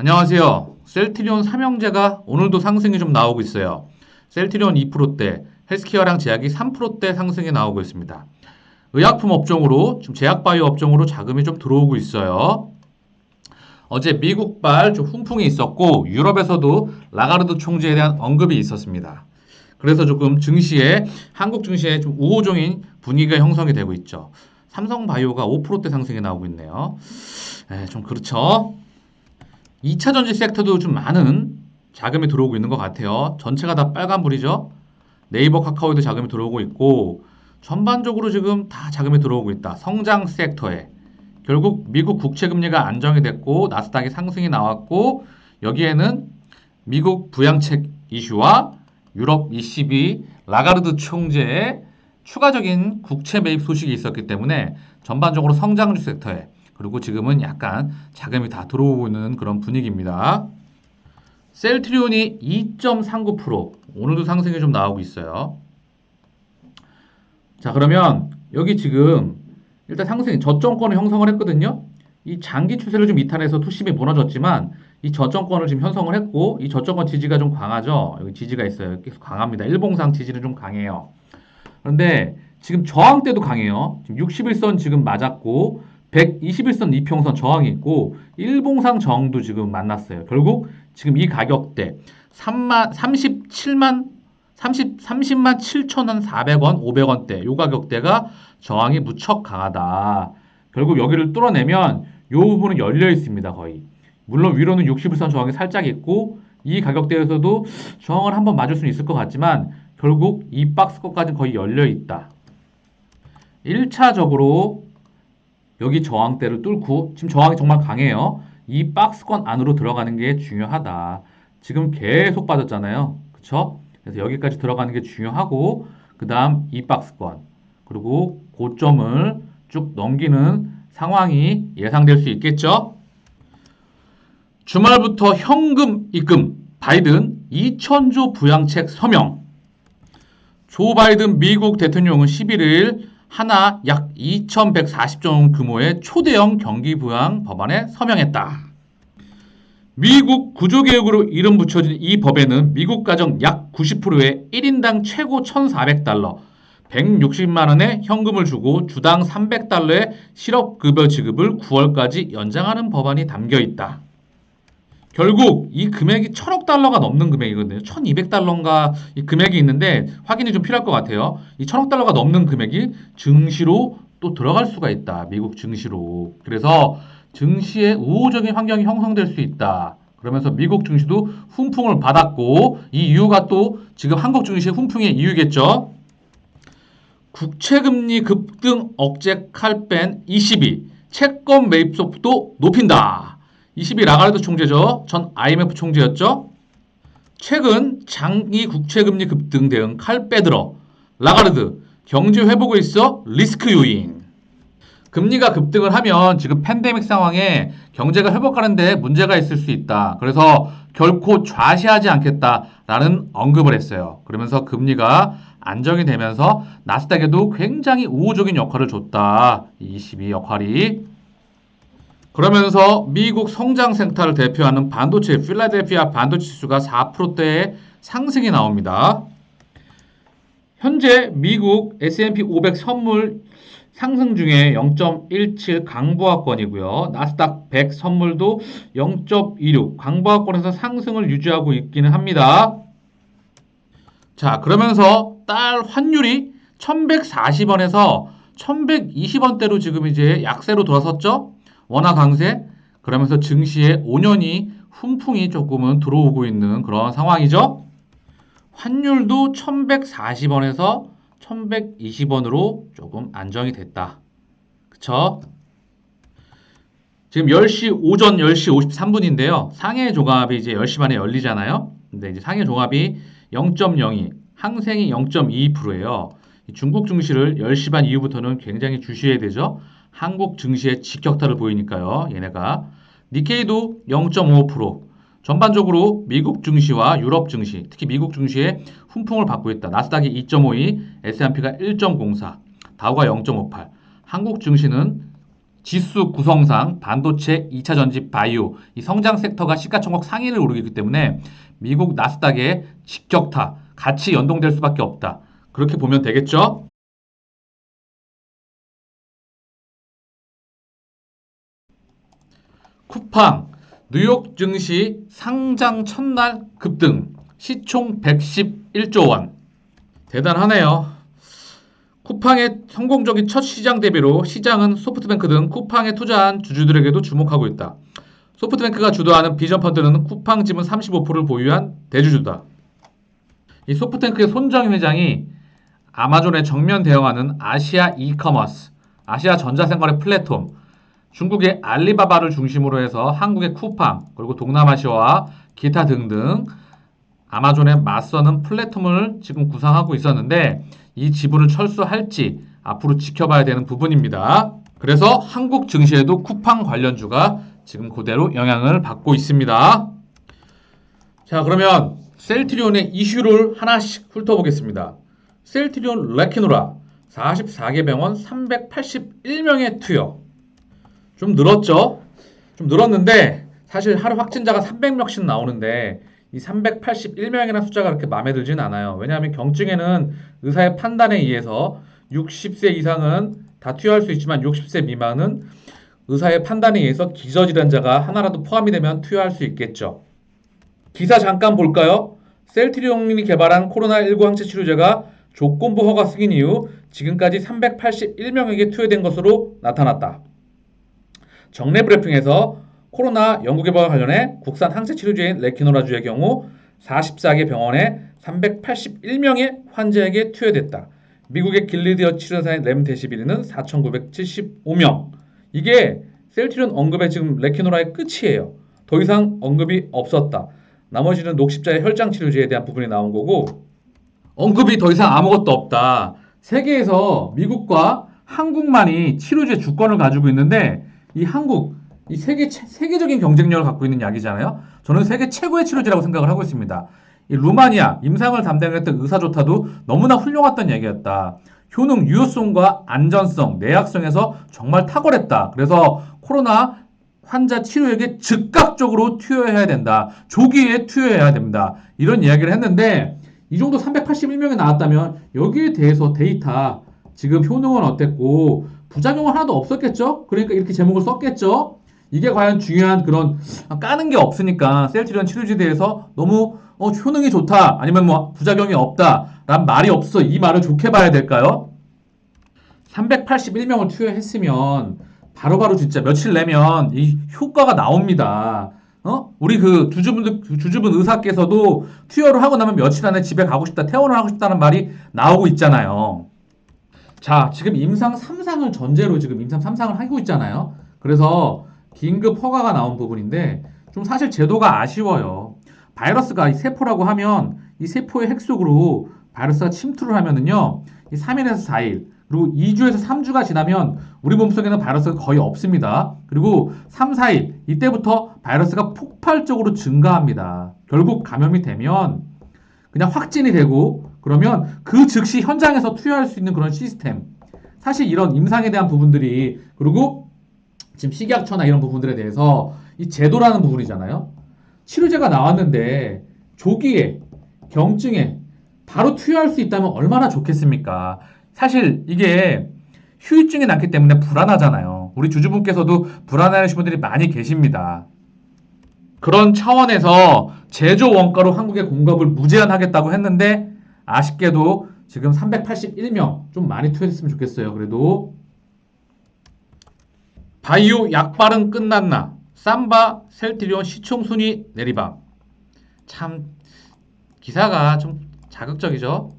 안녕하세요. 셀트리온 삼형제가 오늘도 상승이 좀 나오고 있어요. 셀트리온 2%대, 헬스케어랑 제약이 3%대 상승이 나오고 있습니다. 의약품 업종으로 지금 제약바이오 업종으로 자금이 좀 들어오고 있어요. 어제 미국발 좀 훈풍이 있었고 유럽에서도 라가르드 총재에 대한 언급이 있었습니다. 그래서 조금 증시에 한국 증시에 좀 우호적인 분위기가 형성이 되고 있죠. 삼성바이오가 5%대 상승이 나오고 있네요. 에, 좀 그렇죠. 2차 전지 섹터도 좀 많은 자금이 들어오고 있는 것 같아요. 전체가 다 빨간불이죠. 네이버 카카오에도 자금이 들어오고 있고 전반적으로 지금 다 자금이 들어오고 있다. 성장 섹터에 결국 미국 국채 금리가 안정이 됐고 나스닥이 상승이 나왔고 여기에는 미국 부양책 이슈와 유럽 ECB 라가르드 총재의 추가적인 국채 매입 소식이 있었기 때문에 전반적으로 성장주 섹터에 그리고 지금은 약간 자금이 다 들어오고 있는 그런 분위기입니다. 셀트리온이 2.39% 오늘도 상승이 좀 나오고 있어요. 자 그러면 여기 지금 일단 상승이 저점권을 형성을 했거든요. 이 장기 추세를 좀 이탈해서 투심이 무너졌지만 이 저점권을 지금 형성을 했고 이 저점권 지지가 좀 강하죠. 여기 지지가 있어요. 계속 강합니다. 일봉상 지지는 좀 강해요. 그런데 지금 저항대도 강해요. 지금 61선 지금 맞았고 121선 이평선 저항이 있고 일봉상 저항도 지금 만났어요. 결국 지금 이 가격대 3만 37만 30 30만 7천 400원, 500원대 요 가격대가 저항이 무척 강하다. 결국 여기를 뚫어내면 요 부분은 열려 있습니다, 거의. 물론 위로는 60일선 저항이 살짝 있고 이 가격대에서도 저항을 한번 맞을 수는 있을 것 같지만 결국 이 박스권까지는 거의 열려 있다. 1차적으로 여기 저항대를 뚫고 지금 저항이 정말 강해요. 이 박스권 안으로 들어가는 게 중요하다. 지금 계속 빠졌잖아요. 그쵸? 그래서 여기까지 들어가는 게 중요하고 그 다음 이 박스권 그리고 고점을 쭉 넘기는 상황이 예상될 수 있겠죠? 주말부터 현금 입금 바이든 2천조 부양책 서명 조 바이든 미국 대통령은 11일 하나 약 2,140조 원 규모의 초대형 경기 부양 법안에 서명했다. 미국 구조개혁으로 이름 붙여진 이 법에는 미국 가정 약 90%의 1인당 최고 1,400달러, 160만 원의 현금을 주고 주당 300달러의 실업급여 지급을 9월까지 연장하는 법안이 담겨 있다. 결국 이 금액이 천억 달러가 넘는 금액이거든요. 1200달러인가 이 금액이 있는데 확인이 좀 필요할 것 같아요. 이 천억 달러가 넘는 금액이 증시로 또 들어갈 수가 있다. 미국 증시로. 그래서 증시에 우호적인 환경이 형성될 수 있다. 그러면서 미국 증시도 훈풍을 받았고 이 이유가 또 지금 한국 증시의 훈풍의 이유겠죠. 국채금리 급등 억제 칼뺀 22 채권 매입 속도 높인다. 22 라가르드 총재죠. 전 IMF 총재였죠. 최근 장기 국채금리 급등 대응 칼 빼들어 라가르드 경제 회복에 있어 리스크 요인. 금리가 급등을 하면 지금 팬데믹 상황에 경제가 회복하는데 문제가 있을 수 있다. 그래서 결코 좌시하지 않겠다라는 언급을 했어요. 그러면서 금리가 안정이 되면서 나스닥에도 굉장히 우호적인 역할을 줬다. 22 역할이. 그러면서 미국 성장 생태를 대표하는 반도체 필라델피아 반도체 지수가 4%대의 상승이 나옵니다. 현재 미국 S&P 500 선물 상승 중에 0.17 강보합권이고요. 나스닥 100 선물도 0.26 강보합권에서 상승을 유지하고 있기는 합니다. 자, 그러면서 달 환율이 1140원에서 1120원대로 지금 이제 약세로 돌아섰죠? 원화 강세 그러면서 증시에 5년이 훈풍이 조금은 들어오고 있는 그런 상황이죠. 환율도 1140원에서 1120원으로 조금 안정이 됐다. 그쵸? 지금 10시 오전 10시 53분인데요. 상해 조갑이 이제 10시 반에 열리잖아요. 근데 이제 상해 조갑이 0.02, 항생이 0.22%예요. 중국 증시를 10시 반 이후부터는 굉장히 주시해야 되죠. 한국 증시의 직격탄을 보이니까요. 얘네가 니케이도 0.5% 전반적으로 미국 증시와 유럽 증시, 특히 미국 증시에 훈풍을 받고 있다. 나스닥이 2.52, S&P가 1.04, 다우가 0.58. 한국 증시는 지수 구성상 반도체, 2차 전지, 바이오 이 성장 섹터가 시가총액 상위를 오르기 때문에 미국 나스닥의 직격타 같이 연동될 수밖에 없다. 그렇게 보면 되겠죠? 쿠팡 뉴욕 증시 상장 첫날 급등 시총 111조 원 대단하네요. 쿠팡의 성공적인 첫 시장 대비로 시장은 소프트뱅크 등 쿠팡에 투자한 주주들에게도 주목하고 있다. 소프트뱅크가 주도하는 비전 펀드는 쿠팡 지분 35%를 보유한 대주주다. 이 소프트뱅크의 손정희 회장이 아마존에 정면 대응하는 아시아 이커머스, 아시아 전자생활의 플랫폼, 중국의 알리바바를 중심으로 해서 한국의 쿠팡, 그리고 동남아시아와 기타 등등 아마존에 맞서는 플랫폼을 지금 구상하고 있었는데 이 지분을 철수할지 앞으로 지켜봐야 되는 부분입니다. 그래서 한국 증시에도 쿠팡 관련주가 지금 그대로 영향을 받고 있습니다. 자, 그러면 셀트리온의 이슈를 하나씩 훑어보겠습니다. 셀트리온 레키노라 44개 병원 381명의 투여. 좀 늘었죠? 좀 늘었는데 사실 하루 확진자가 300명씩 나오는데 이 381명이라는 숫자가 그렇게 마음에 들진 않아요. 왜냐하면 경증에는 의사의 판단에 의해서 60세 이상은 다 투여할 수 있지만 60세 미만은 의사의 판단에 의해서 기저질환자가 하나라도 포함이 되면 투여할 수 있겠죠. 기사 잠깐 볼까요? 셀트리온이 개발한 코로나19 항체 치료제가 조건부 허가 승인 이후 지금까지 381명에게 투여된 것으로 나타났다. 정례 브리핑에서 코로나 연구 개발과 관련해 국산 항체 치료제인 레키노라주의 경우 44개 병원에 381명의 환자에게 투여됐다. 미국의 길리디어 치료사인 렘데시비르는 4,975명. 이게 셀트리온 언급의 지금 레키노라의 끝이에요. 더 이상 언급이 없었다. 나머지는 녹십자의 혈장 치료제에 대한 부분이 나온 거고 언급이 더 이상 아무것도 없다. 세계에서 미국과 한국만이 치료제 주권을 가지고 있는데 이 한국 이 세계 최- 세계적인 경쟁력을 갖고 있는 약이잖아요. 저는 세계 최고의 치료제라고 생각을 하고 있습니다. 이 루마니아 임상을 담당했던 의사조차도 너무나 훌륭했던 얘기였다. 효능, 유효성과 안전성, 내약성에서 정말 탁월했다. 그래서 코로나 환자 치료에게 즉각적으로 투여해야 된다. 조기에 투여해야 됩니다. 이런 이야기를 했는데 이 정도 381명이 나왔다면 여기에 대해서 데이터 지금 효능은 어땠고 부작용은 하나도 없었겠죠? 그러니까 이렇게 제목을 썼겠죠? 이게 과연 중요한 그런 까는 게 없으니까 셀트리온 치료제에 대해서 너무 어, 효능이 좋다 아니면 뭐 부작용이 없다 란 말이 없어 이 말을 좋게 봐야 될까요? 381명을 투여했으면 바로바로 진짜 며칠 내면 이 효과가 나옵니다. 어? 우리 그 주주분 주주분 의사께서도 투여를 하고 나면 며칠 안에 집에 가고 싶다, 퇴원을 하고 싶다는 말이 나오고 있잖아요. 자, 지금 임상 3상을 전제로 지금 임상 3상을 하고 있잖아요. 그래서 긴급 허가가 나온 부분인데 좀 사실 제도가 아쉬워요. 바이러스가 이 세포라고 하면 이 세포의 핵 속으로 바이러스가 침투를 하면은요. 이 3일에서 4일 그리고 2주에서 3주가 지나면 우리 몸속에는 바이러스가 거의 없습니다. 그리고 3, 4일 이때부터 바이러스가 폭발적으로 증가합니다. 결국 감염이 되면 그냥 확진이 되고 그러면 그 즉시 현장에서 투여할 수 있는 그런 시스템. 사실 이런 임상에 대한 부분들이 그리고 지금 식약처나 이런 부분들에 대해서 이 제도라는 부분이잖아요. 치료제가 나왔는데 조기에 경증에 바로 투여할 수 있다면 얼마나 좋겠습니까? 사실 이게 후유증이 많기 때문에 불안하잖아요. 우리 주주분께서도 불안해하시는 분들이 많이 계십니다. 그런 차원에서 제조 원가로 한국에 공급을 무제한 하겠다고 했는데 아쉽게도 지금 381명 좀 많이 투여했으면 좋겠어요. 그래도 바이오 약발은 끝났나? 삼바 셀트리온 시총 순위 내리방. 참 기사가 좀 자극적이죠.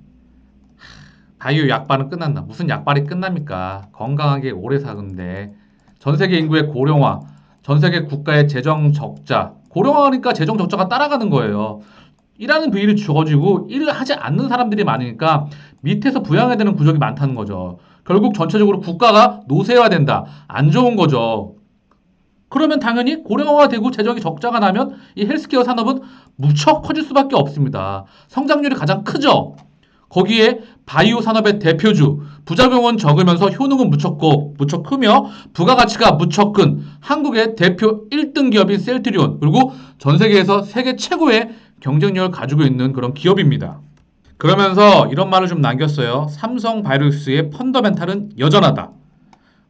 바이오 약발은 끝났나? 무슨 약발이 끝납니까? 건강하게 오래 사는데 전 세계 인구의 고령화, 전 세계 국가의 재정 적자, 고령화니까 재정 적자가 따라가는 거예요. 일하는 비율이 적어지고 일을 하지 않는 사람들이 많으니까 밑에서 부양해야 되는 구조가 많다는 거죠. 결국 전체적으로 국가가 노쇠화된다. 안 좋은 거죠. 그러면 당연히 고령화가 되고 재정이 적자가 나면 이 헬스케어 산업은 무척 커질 수밖에 없습니다. 성장률이 가장 크죠. 거기에 바이오 산업의 대표주, 부작용은 적으면서 효능은 무척 고, 무척 크며 부가가치가 무척 큰 한국의 대표 1등 기업인 셀트리온 그리고 전 세계에서 세계 최고의 경쟁력을 가지고 있는 그런 기업입니다. 그러면서 이런 말을 좀 남겼어요. 삼성 바이오스의 펀더멘탈은 여전하다.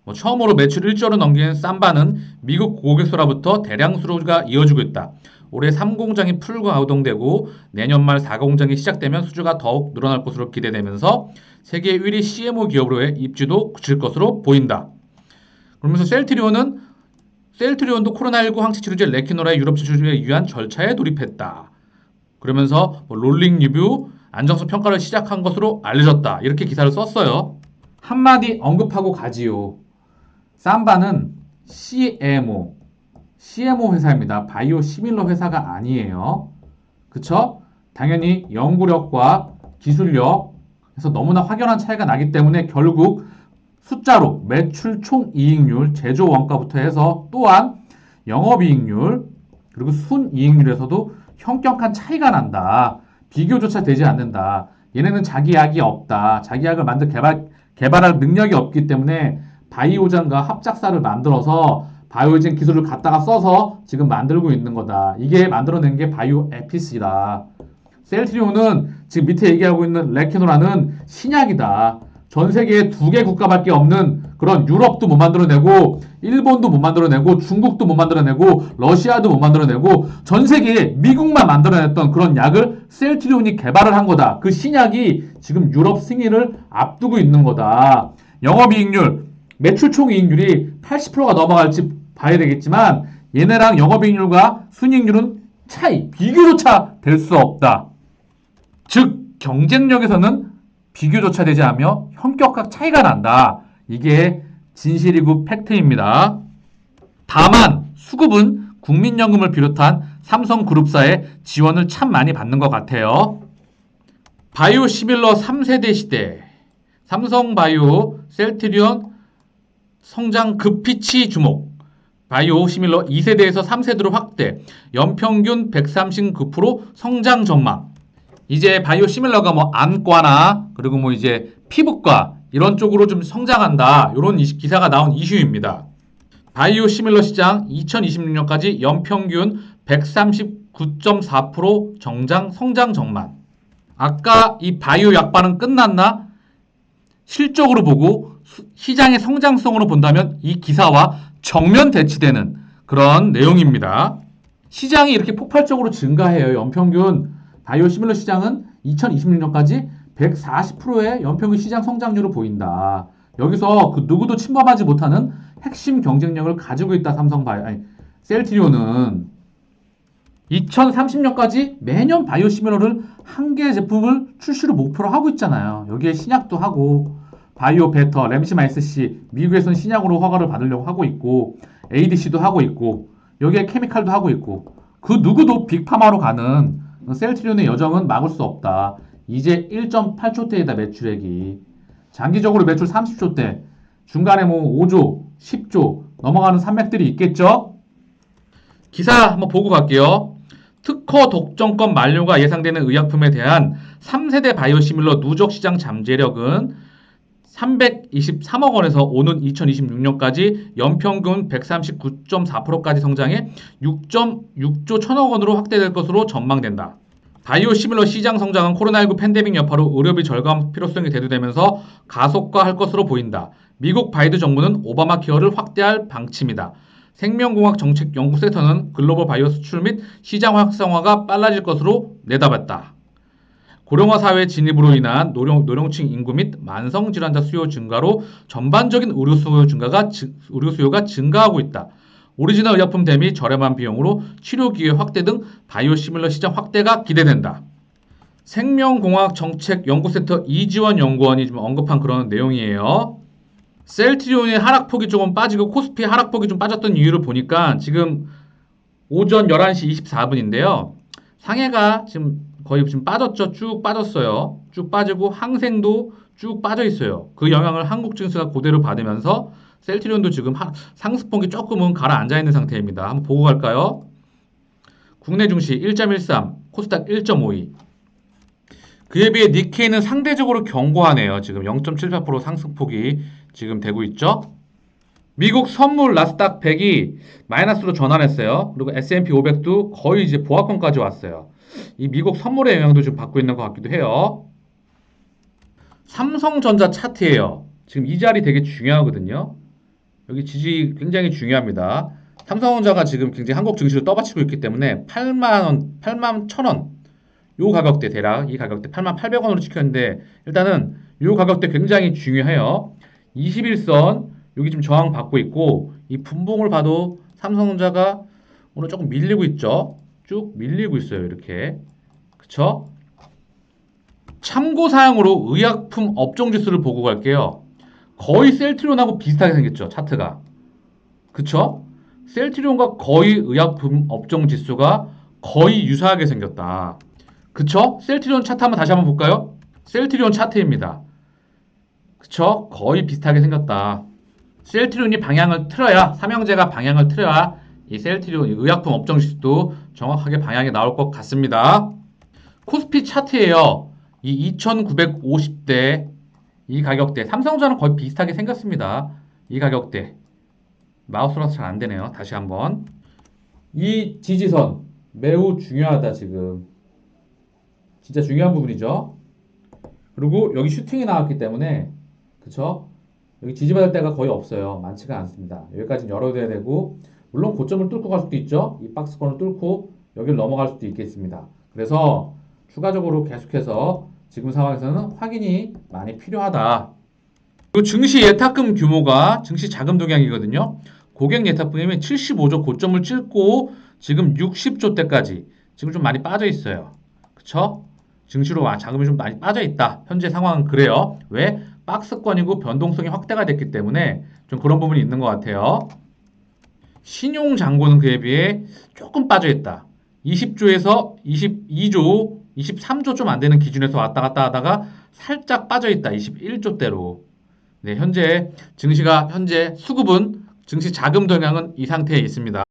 뭐 처음으로 매출 1조를 넘긴 쌈바는 미국 고객수로부터 대량 수주가 이어지고 있다. 올해 3공장이 풀 가동되고 내년 말 4공장이 시작되면 수주가 더욱 늘어날 것으로 기대되면서 세계 1위 CMO 기업으로의 입지도 그칠 것으로 보인다. 그러면서 셀트리온은 셀트리온도 코로나19 항체 치료제 레키노라의 유럽 진출에 위한 절차에 돌입했다. 그러면서 뭐 롤링 리뷰 안정성 평가를 시작한 것으로 알려졌다. 이렇게 기사를 썼어요. 한마디 언급하고 가지요. 삼바는 CMO, CMO 회사입니다. 바이오 시밀러 회사가 아니에요. 그쵸? 당연히 연구력과 기술력, 그래서 너무나 확연한 차이가 나기 때문에 결국 숫자로 매출 총 이익률, 제조 원가부터 해서 또한 영업이익률, 그리고 순이익률에서도 현격한 차이가 난다. 비교조차 되지 않는다. 얘네는 자기 약이 없다. 자기 약을 만들 개발, 개발할 능력이 없기 때문에 바이오젠과 합작사를 만들어서 바이오젠 기술을 갖다가 써서 지금 만들고 있는 거다. 이게 만들어낸 게 바이오 에피스다. 셀트리온은 지금 밑에 얘기하고 있는 레키노라는 신약이다. 전 세계에 두 개 국가밖에 없는 그런 유럽도 못 만들어내고 일본도 못 만들어내고 중국도 못 만들어내고 러시아도 못 만들어내고 전 세계에 미국만 만들어냈던 그런 약을 셀트리온이 개발을 한 거다. 그 신약이 지금 유럽 승인을 앞두고 있는 거다. 영업이익률, 매출 총이익률이 80%가 넘어갈지 봐야 되겠지만 얘네랑 영업이익률과 순이익률은 차이, 비교조차 될 수 없다. 즉 경쟁력에서는 비교조차 되지 않으며 현격각 차이가 난다. 이게 진실이고 팩트입니다. 다만 수급은 국민연금을 비롯한 삼성그룹사의 지원을 참 많이 받는 것 같아요. 바이오 시밀러 3세대 시대 삼성바이오 셀트리온 성장 급피치 주목 바이오 시밀러 2세대에서 3세대로 확대 연평균 139% 성장 전망 이제 바이오 시밀러가 뭐 안과나 그리고 뭐 이제 피부과 이런 쪽으로 좀 성장한다. 이런 기사가 나온 이슈입니다. 바이오 시밀러 시장 2026년까지 연평균 139.4% 정장 성장 전망. 아까 이 바이오 약반은 끝났나? 실적으로 보고 시장의 성장성으로 본다면 이 기사와 정면 대치되는 그런 내용입니다. 시장이 이렇게 폭발적으로 증가해요. 연평균 바이오 시밀러 시장은 2026년까지 140%의 연평균 시장 성장률을 보인다. 여기서 그 누구도 침범하지 못하는 핵심 경쟁력을 가지고 있다. 삼성 바이오 아니 셀트리온은 2030년까지 매년 바이오 시밀러를 한개 제품을 출시를 목표로 하고 있잖아요. 여기에 신약도 하고 바이오 베터, 램시마이스 C 미국에서는 신약으로 허가를 받으려고 하고 있고 ADC도 하고 있고 여기에 케미칼도 하고 있고 그 누구도 빅파마로 가는 셀트리온의 여정은 막을 수 없다. 이제 1.8초대이다 매출액이. 장기적으로 매출 30초대. 중간에 뭐 5조, 10조 넘어가는 산맥들이 있겠죠? 기사 한번 보고 갈게요. 특허 독점권 만료가 예상되는 의약품에 대한 3세대 바이오시밀러 누적 시장 잠재력은 323억 원에서 오는 2026년까지 연평균 139.4%까지 성장해 6.6조 천억 원으로 확대될 것으로 전망된다. 바이오 시밀러 시장 성장은 코로나19 팬데믹 여파로 의료비 절감 필요성이 대두되면서 가속화할 것으로 보인다. 미국 바이든 정부는 오바마 케어를 확대할 방침이다. 생명공학 정책 연구센터는 글로벌 바이오 수출 및 시장 활성화가 빨라질 것으로 내다봤다. 고령화 사회 진입으로 인한 노령, 노령층 인구 및 만성 질환자 수요 증가로 전반적인 의료 수요 증가가 의료 수요가 증가하고 있다. 오리지널 의약품 대비 저렴한 비용으로 치료 기회 확대 등 바이오 시밀러 시장 확대가 기대된다. 생명공학 정책 연구센터 이지원 연구원이 좀 언급한 그런 내용이에요. 셀트리온의 하락폭이 조금 빠지고 코스피 하락폭이 좀 빠졌던 이유를 보니까 지금 오전 11시 24분인데요. 상해가 지금 거의 지금 빠졌죠. 쭉 빠졌어요. 쭉 빠지고 항생도 쭉 빠져 있어요. 그 영향을 한국 증시가 그대로 받으면서 셀트리온도 지금 하, 상승폭이 조금은 가라앉아 있는 상태입니다. 한번 보고 갈까요? 국내 증시 1.13, 코스닥 1.52. 그에 비해 니케이는 상대적으로 견고하네요. 지금 0.78% 상승폭이 지금 되고 있죠. 미국 선물 나스닥 100이 마이너스로 전환했어요. 그리고 S&P 500도 거의 이제 보합권까지 왔어요. 이 미국 선물의 영향도 좀 받고 있는 것 같기도 해요. 삼성전자 차트예요. 지금 이 자리 되게 중요하거든요. 여기 지지 굉장히 중요합니다. 삼성전자가 지금 굉장히 한국 증시를 떠받치고 있기 때문에 8만 원, 8만 1천 원, 요 가격대 대략 이 가격대 8만 800원으로 찍혔는데 일단은 요 가격대 굉장히 중요해요. 21선 여기 지금 저항 받고 있고 이 분봉을 봐도 삼성전자가 오늘 조금 밀리고 있죠. 쭉 밀리고 있어요. 이렇게. 그쵸? 참고 사항으로 의약품 업종 지수를 보고 갈게요. 거의 셀트리온하고 비슷하게 생겼죠. 차트가. 그쵸? 셀트리온과 거의 의약품 업종 지수가 거의 유사하게 생겼다. 그쵸? 셀트리온 차트 한번 다시 한번 볼까요? 셀트리온 차트입니다. 그쵸? 거의 비슷하게 생겼다. 셀트리온이 방향을 틀어야 삼형제가 방향을 틀어야 이 셀트리온 이 의약품 업종 지수도 정확하게 방향이 나올 것 같습니다. 코스피 차트예요. 이 2,950대 이 가격대 삼성전자는 거의 비슷하게 생겼습니다. 이 가격대 마우스라서 잘 안 되네요. 다시 한번 이 지지선 매우 중요하다 지금 진짜 중요한 부분이죠. 그리고 여기 슈팅이 나왔기 때문에 그쵸? 여기 지지받을 데가 거의 없어요. 많지가 않습니다. 여기까지는 열어둬야 되고 물론 고점을 뚫고 갈 수도 있죠. 이 박스권을 뚫고 여기를 넘어갈 수도 있겠습니다. 그래서 추가적으로 계속해서 지금 상황에서는 확인이 많이 필요하다. 그리고 증시 예탁금 규모가 증시 자금 동향이거든요. 고객 예탁금이 75조 고점을 찍고 지금 60조 대까지 지금 좀 많이 빠져 있어요. 그쵸? 증시로 와- 자금이 좀 많이 빠져 있다. 현재 상황은 그래요. 왜? 박스권이고 변동성이 확대가 됐기 때문에 좀 그런 부분이 있는 것 같아요. 신용 잔고는 그에 비해 조금 빠져 있다. 20조에서 22조, 23조 좀 안 되는 기준에서 왔다 갔다 하다가 살짝 빠져 있다. 21조대로. 네, 현재 증시가 현재 수급은 증시 자금 동향은 이 상태에 있습니다.